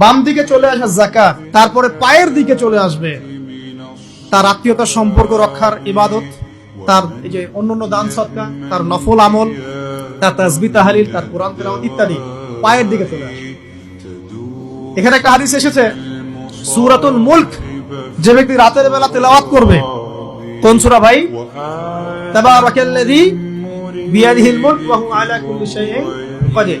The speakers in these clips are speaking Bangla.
বাম দিকে চলে আসে জাকাত তারপরে পায়ের দিকে চলে আসবে। তার আত্মীয়তার সম্পর্ক রক্ষার ইবাদত, তার এই যে অন্যান্য দান সৎকা তার নফল আমল, তার তাজবি, তাহালিল, তার কোরআন তেলাওয়াত ইত্যাদি পায়ের দিকে চলে আসে। এখানে একটা হাদিস এসেছে, সূরাতুল মুলক, যে ব্যক্তি রাতের বেলা তেলাওয়াত করবে, কোন সূরা ভাই? তাবারাকাল্লাযী বিয়াদিহিল মুলক ওয়া হুয়া আলা কুল্লি শাইইন কাদির।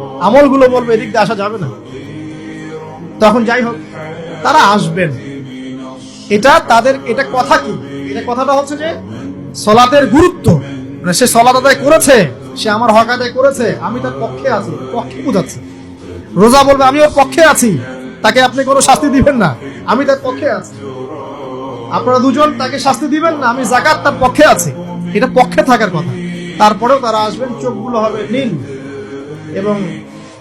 আমলগুলো বলবে, এদিক দিয়ে আসা যাবে না। তখন যাই হোক, তারা আসবেন। এটা তাদের, এটা কথা কি? এটা কথাটা হচ্ছে যে, সলাতের গুরুত্ব। মানে সে সলাত আদায় করেছে, সে আমার হক আদায় করেছে, আমি তার পক্ষে আছি। পক্ষে বুঝাচ্ছে। রোজা বলবে, আমি ওর পক্ষে আছি। তাকে আপনি কোনো শাস্তি দিবেন না। আমি তার পক্ষে আছি। আপনারা দুজন তাকে শাস্তি দিবেন না, আমি জাকাত তার পক্ষে আছি। এটা পক্ষে থাকার কথা। তারপরেও তারা আসবেন, চোখগুলো হবে নীল। এবং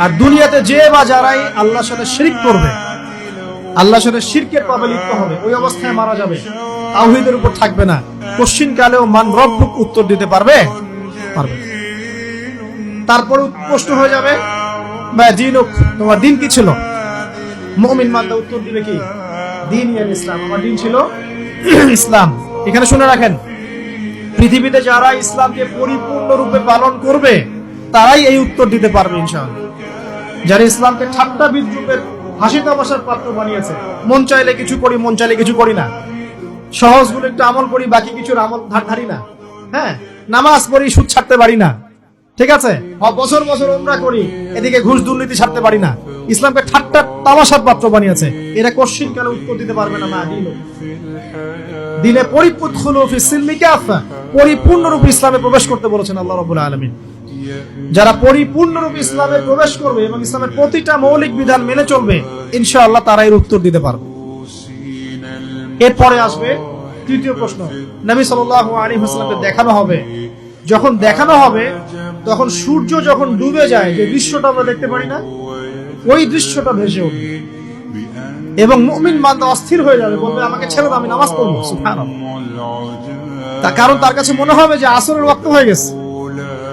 আর দুনিয়াতে যে বা যারাই আল্লাহর সাথে শিরিক করবে, আল্লাহর সাথে শিরকের পাবে লিপ্ত হবে, ওই অবস্থায় মারা যাবে। তাওহিদের উপর থাকবে না। কোশ্চিন কালেও মান রব্বুক উত্তর দিতে পারবে? পারবে। তারপরে প্রশ্ন হয়ে যাবে বা দিন তোমার দিন কি ছিল? মমিন মান্দা উত্তর দিবে কি? দিন ইসলাম। আমার দিন ছিল ইসলাম। এখানে শুনে রাখেন, পৃথিবীতে যারা ইসলামকে পরিপূর্ণ রূপে পালন করবে তারাই এই উত্তর দিতে পারবে ইনশাআল্লাহ। যারা ইসলামকে ঠাট্টা বিদ্রুপের হাসি তামাশার পাত্র বানিয়েছে, মন চাইলে কিছু করি, মন চাইলে কিছু করি না। সহজ সহজগুলো একটু আমল করি, বাকি কিছুর আমল ধার ধারি না। হ্যাঁ নামাজ পড়ি, সুদ ছাড়তে পারি না। ঠিক আছে? বছর বছর ওমরা করি, এদিকে ঘুষ দুর্নীতি ছাড়তে পারি না। ইসলামকে ঠাট্টা তামাশার পাত্র বানিয়েছে। এরা কোশ্চিন কেন উত্তর দিতে পারবে না মা দিন দিনে পরিপূর্ণ পরিপূর্ণরূপে ইসলামে প্রবেশ করতে বলেছেন আল্লাহ রাব্বুল আলামিন। যারা পরিপূর্ণরূপে ইসলামে প্রবেশ করবে এবং ইসলামের প্রতিটা মৌলিক বিধান মেনে চলবে, ইনশাআল্লাহ তারা এর উত্তর দিতে পারবে। এরপরে আসবে তৃতীয় প্রশ্ন। নবী ওয়াসাল্লামকে দেখানো হবে। যখন দেখানো হবে, তখন সূর্য যখন ডুবে যায়, যে দৃশ্যটা আমরা দেখতে পারি না, ওই দৃশ্যটা ভেসে উঠবে। এবং মুমিন বান্দা অস্থির হয়ে যাবে, বলবে, আমাকে ছেড়ে দাও, আমি নামাজ পড়ব। তার কারণ তার কাছে মনে হবে যে আসরের ওয়াক্ত হয়ে গেছে।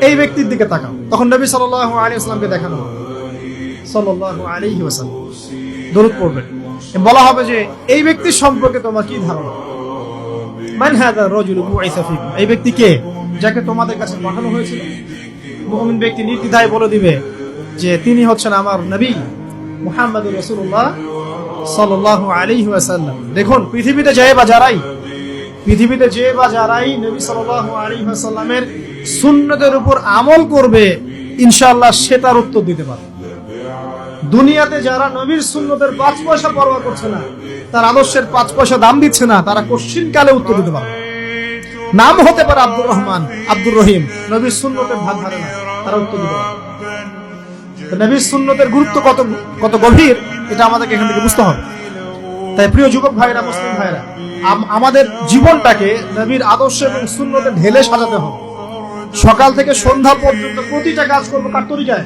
এই ব্যক্তির দিকে তাকাও। তখন নবী সাল্লাল্লাহু আলাইহি আসলামকে দেখানো হবে। সাল্লাল্লাহু আলাইহি ওয়াসাল্লাম। দরুদ পড়বেন। বলা হবে যে, এই ব্যক্তির সম্পর্কে তোমার কি ধারণা? মান হাদা রাজুলু বুইসা ফিকুম এই ব্যক্তি কে? যাকে তোমাদের কাছে পাঠানো হয়েছিল। মুমিন ব্যক্তি নির্দ্বিধায় বলে দিবে যে, তিনি হচ্ছেন আমার নবী মুহাম্মদুর রাসূলুল্লাহ সাল্লাল্লাহু আলাইহি ওয়াসাল্লাম। দেখুন, পৃথিবীতে যে বা যারাই পৃথিবীতে যে বা যারাই নবী সাল্লাল্লাহু আলাইহি ওয়াসাল্লামের সুন্নতের উপর আমল করবে, ইনশাআল্লাহ সে তার উত্তর দিতে পারবে। দুনিয়াতে যারা নবীর সুন্নতের পাঁচ পয়সা পরোয়া করছে না, তার আদর্শের পাঁচ পয়সা দাম দিচ্ছে না, তারা কোশ্চিন কালে উত্তর দিতে পারবে। না। নাম হতে পারে আব্দুর রহমান, আব্দুর রহিম। নবীর সুন্নতের ভাগ ধারে না, তারা উত্তর দিতে পারবে। নবীর সুন্নতের গুরুত্ব কত কত গভীর, এটা আমাদেরকে এখান থেকে বুঝতে হবে। তাই প্রিয় যুবক ভাইরা, মুসলিম ভাইরা আমাদের জীবনটাকে নবীর আদর্শ এবং শূন্যতে ঢেলে সাজাতে হবে। সকাল থেকে সন্ধ্যা পর্যন্ত প্রতিটা কাজ করব কার তরিকায়?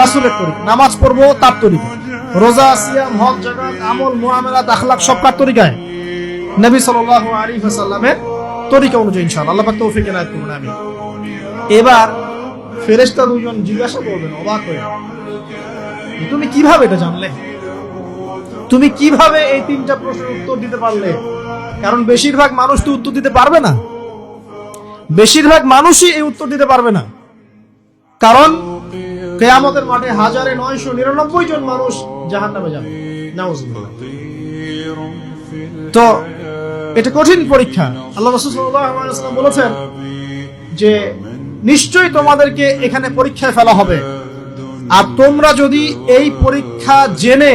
রাসুলের তরিকা নামাজ পড়ব তার তরিকা রোজা, সিয়াম হক জাকাত, আমল, মুআমালাত, আখলাক সব কার তরিকায়? নবী সাল্লাল্লাহু আলাইহি ওয়াসাল্লামের তরিকা অনুযায়ী ইনশাআল্লাহ। আল্লাহ তৌফিক এনায়েত করুন আমি এবার ফেরেস্তা দুজন জিজ্ঞাসা করবেন, অবাক হয়ে, তুমি কীভাবে এটা জানলে? তুমি কীভাবে এই তিনটা প্রশ্নের উত্তর দিতে পারলে? কারণ বেশিরভাগ মানুষ তো উত্তর দিতে পারবে না। বেশিরভাগ মানুষই এই উত্তর দিতে পারবে না। কারণ কেয়ামতের মাঠে হাজারে নয়শো নিরানব্বই জন মানুষ জাহান নামে যাবে তো এটা কঠিন পরীক্ষা। আল্লাহ রসুল সাল্লাল্লাহু আলাইহি ওয়াসাল্লাম বলেছেন যে নিশ্চয়ই তোমাদেরকে এখানে পরীক্ষায় ফেলা হবে। আর তোমরা যদি এই পরীক্ষা জেনে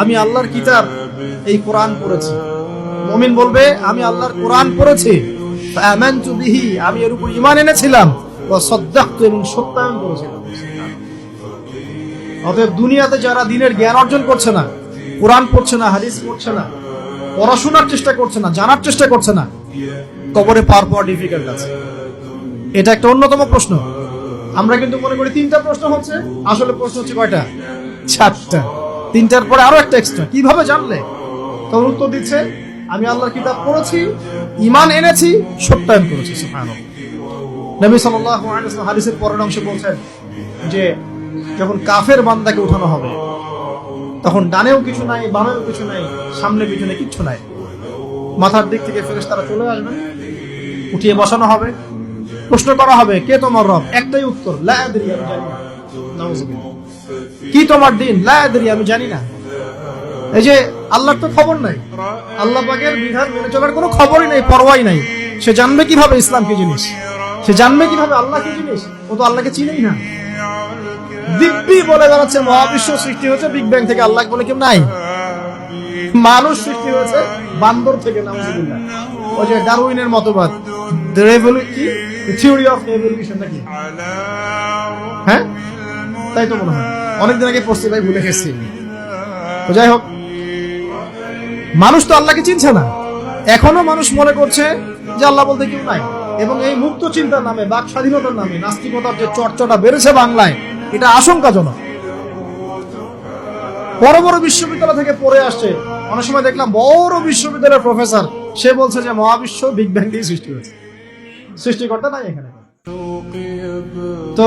আমি আল্লাহর কিতাব এই কোরআন পড়েছি। মমিন বলবে, আমি আল্লাহর কোরআন পড়েছি। আমি এর উপর ঈমান এনেছিলাম। এবং সত্যায়ন করেছিলাম অতএব দুনিয়াতে যারা দিনের জ্ঞান অর্জন করছে না, কোরআন পড়ছে না, হাদিস পড়ছে না, পড়াশোনার চেষ্টা করছে না, জানার চেষ্টা করছে না, কবরে পার পাওয়া ডিফিকাল্ট আছে। এটা একটা অন্যতম প্রশ্ন। আমরা কিন্তু মনে করি তিনটা প্রশ্ন হচ্ছে, আসলে প্রশ্ন হচ্ছে কয়টা? চারটা। তিনটার পরে আরও একটা এক্সট্রা কীভাবে জানলে? তখন উত্তর দিচ্ছে, আমি আল্লাহর কিতাব পড়েছি ইমান এনেছি, সত্যায়ন করেছি নবী আলাইহি হাদিসের পরের অংশে বলছেন যে, যখন কাফের বান্দাকে উঠানো হবে, তখন ডানেও কিছু নাই, বামেও কিছু নাই, সামনে পিছনে কিচ্ছু নাই। মাথার দিক থেকে ফেরেশতারা চলে আসবে উঠিয়ে বসানো হবে, প্রশ্ন করা হবে, কে তোমার রব? একটাই উত্তর, লা কি তোমার দিন? লা আদরি, আমি জানি না। এই যে আল্লাহর তো খবর নাই। আল্লাহ পাকের বিধান মেনে চলার কোনো খবরই নাই, পরোয়াই নাই। সে জানবে কীভাবে ইসলাম কি জিনিস? সে জানবে কীভাবে আল্লাহ কি জিনিস? ও তো আল্লাহকে চিনেই না। দিব্যি বলে বেড়াচ্ছে, মহাবিশ্ব সৃষ্টি হয়েছে বিগ ব্যাং থেকে আল্লাহ বলে কেউ নাই। মানুষ সৃষ্টি হয়েছে, বান্দর থেকে, নাউজুবিল্লাহ। ওই যে ডারউইনের মতবাদ। থিওরি অফ নাকি? হ্যাঁ? তাই তো মনে হয়। অনেকদিন আগে পড়ছি, ভাই, ভুলে গেছি। যাই হোক, মানুষ তো আল্লাহকে চিনছে না। এখনও মানুষ মনে করছে যে আল্লাহ বলতে কেউ নাই। এবং এই মুক্ত চিন্তার নামে, বাক স্বাধীনতার নামে, নাস্তিকতার যে চর্চাটা বেড়েছে বাংলায়, এটা আশঙ্কাজনক। বড় বড় বিশ্ববিদ্যালয় থেকে পড়ে আসছে। অনেক সময় দেখলাম বড় বিশ্ববিদ্যালয়ের প্রফেসর, সে বলছে যে মহাবিশ্ব বিগ ব্যাং দিয়ে সৃষ্টি হয়েছে। সৃষ্টিকর্তা নাই এখানে। তো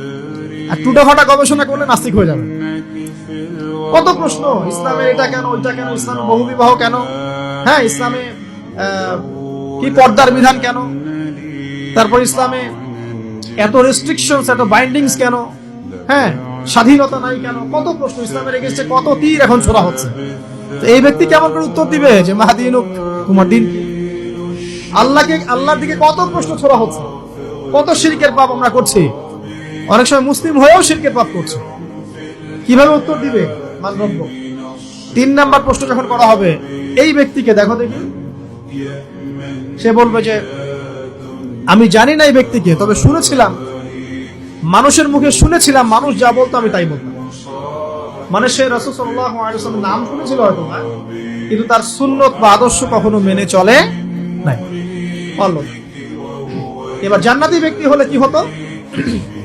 আর টুটা ফাটা গবেষণা করলে নাস্তিক হয়ে যাবে। কত প্রশ্ন, ইসলামে এটা কেন, ওইটা কেন, ইসলামে বহু বিবাহ কেন? হ্যাঁ ইসলামে কি পর্দার বিধান কেন? তারপর ইসলামে এত রেস্ট্রিকশনস এত বাইন্ডিংস কেন? হ্যাঁ স্বাধীনতা নাই কেন? কত প্রশ্ন ইসলামের এগেছে কত তীর এখন ছোড়া হচ্ছে? তো এই ব্যক্তি কেমন করে উত্তর দিবে যে মাহাদিন তোমার দিন আল্লাহকে, আল্লাহর দিকে কত প্রশ্ন ছোড়া হচ্ছে? কত শিরকের পাপ আমরা করছি? অনেক সময় মুসলিম হয়েও শিরকের পাপ করছে। কীভাবে উত্তর দিবে? মানবন্ধ তিন নাম্বার প্রশ্ন যখন করা হবে, এই ব্যক্তিকে দেখো দেখি। সে বলবে যে, আমি জানি না এই ব্যক্তিকে, তবে শুনেছিলাম। মানুষের মুখে শুনেছিলাম, মানুষ যা বলতো আমি তাই বলতাম। মানে সে রসুল নাম শুনেছিল হয়তো না কিন্তু তার সুন্নত বা আদর্শ কখনো মেনে চলে নাই। এবার জান্নাতি ব্যক্তি হলে কি হতো?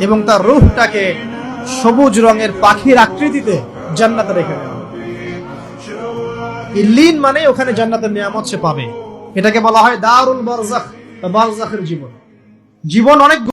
এবং তার রুহটাকে সবুজ রঙের পাখির আকৃতিতে জান্নাতে রেখে দেওয়া লিন মানে ওখানে জান্নাতের নিয়ামত সে পাবে। এটাকে বলা হয় দারুল বারজাখ বারজাখের জীবন। জীবন অনেক